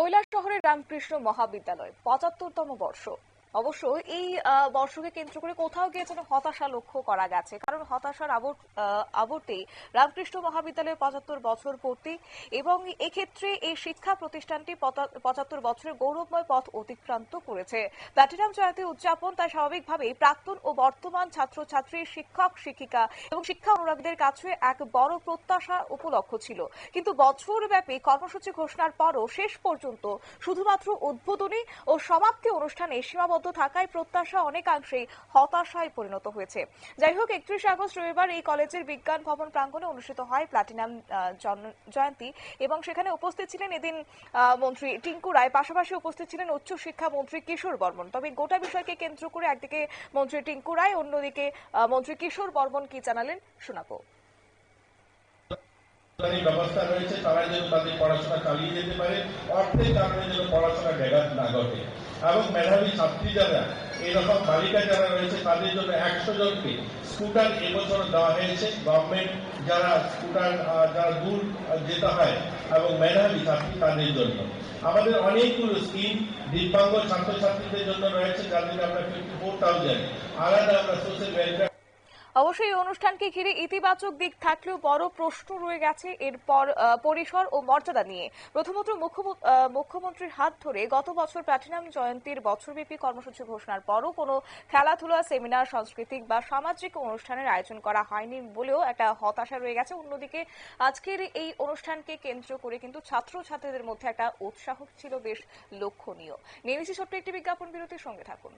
কৈলাস শহরের রামকৃষ্ণ মহাবিদ্যালয় পঁচাত্তরতম বর্ষ। অবশ্য এই বর্ষকে কেন্দ্র করে কোথাও গিয়ে যেন হতাশা লক্ষ্য করা গেছে। কারণ হতাশার আবর আহ, আবর্তেই রামকৃষ্ণ মহাবিদ্যালয়ের পঁচাত্তর বছর পূর্তি এবং এক্ষেত্রে এই শিক্ষা প্রতিষ্ঠানটি পঁচাত্তর বছরের গৌরবময় পথ অতিক্রান্ত করেছে। প্লাটিনাম জয়ন্তী উদযাপন তাই স্বাভাবিকভাবেই প্রাক্তন ও বর্তমান ছাত্রছাত্রী শিক্ষক শিক্ষিকা এবং শিক্ষা অনুরাগীদের কাছে এক বড় প্রত্যাশা উপলক্ষ ছিল। কিন্তু বছরব্যাপী কর্মসূচি ঘোষণার পরও শেষ পর্যন্ত শুধুমাত্র উদ্বোধনী ও সমাপ্তি অনুষ্ঠানে সীমাবদ্ধ থাকায় প্রত্যাশা অনেকাংশেই হতাশায় পরিণত হয়েছে। যাই হোক একত্রিশে আগস্ট রবিবার এই কলেজের বিজ্ঞান ভবন প্রাঙ্গণে অনুষ্ঠিত হয় প্লাটিনাম জয়ন্তী এবং সেখানে উপস্থিত ছিলেন এদিন মন্ত্রী টিঙ্কু রায়। পাশাপাশি উপস্থিত ছিলেন উচ্চ শিক্ষা মন্ত্রী কিশোর বর্মন। তবে গোটা বিষয়কে কেন্দ্র করে একদিকে মন্ত্রী টিঙ্কু রায়, অন্যদিকে মন্ত্রী কিশোর বর্মন কি জানালেন শোনাবো। ব্যবস্থা রয়েছে তারা যেন তাদের পড়াশোনা চালিয়ে যেতে পারে। অর্থের কারণে যেন পড়াশোনা ব্যাঘাত না ঘটে। এবং মেধাবী ছাত্রী যারা এরকম বালিকা যারা রয়েছে, তাদের জন্য একশো জনকে স্কুটার এবছর দেওয়া হয়েছে। গভর্নমেন্ট যারা স্কুটার যারা দূর যেতে হয়, এবং মেধাবী ছাত্রী তাদের জন্য। আমাদের অনেকগুলো স্কিম দিব্যাঙ্গ ছাত্রছাত্রীদের জন্য রয়েছে যাদের আমরা ফিফটি ফোর থাউজেন্ড আলাদা আমরা সোশ্যাল ওয়েলফেয়ার অবশ্যই এই অনুষ্ঠানকে ঘিরে ইতিবাচক দিক থাকলেও বড় প্রশ্ন রয়ে গেছে এরপর পরিসর ও মর্যাদা নিয়ে। প্রথমত মুখ্যম- মুখ্যমন্ত্রীর হাত ধরে গত বছর প্লাটিনাম জয়ন্তীর বছরব্যাপী কর্মসূচি ঘোষণার পরও কোনো খেলাধুলা, সেমিনার, সাংস্কৃতিক বা সামাজিক অনুষ্ঠানের আয়োজন করা হয়নি বলেও একটা হতাশা রয়ে গেছে। অন্যদিকে আজকের এই অনুষ্ঠানকে কেন্দ্র করে কিন্তু ছাত্রছাত্রীদের মধ্যে একটা উৎসাহ ছিল বেশ লক্ষণীয়। নিয়ে নিচ্ছি ছোট্ট একটি বিজ্ঞাপন বিরতির সঙ্গে থাকুন।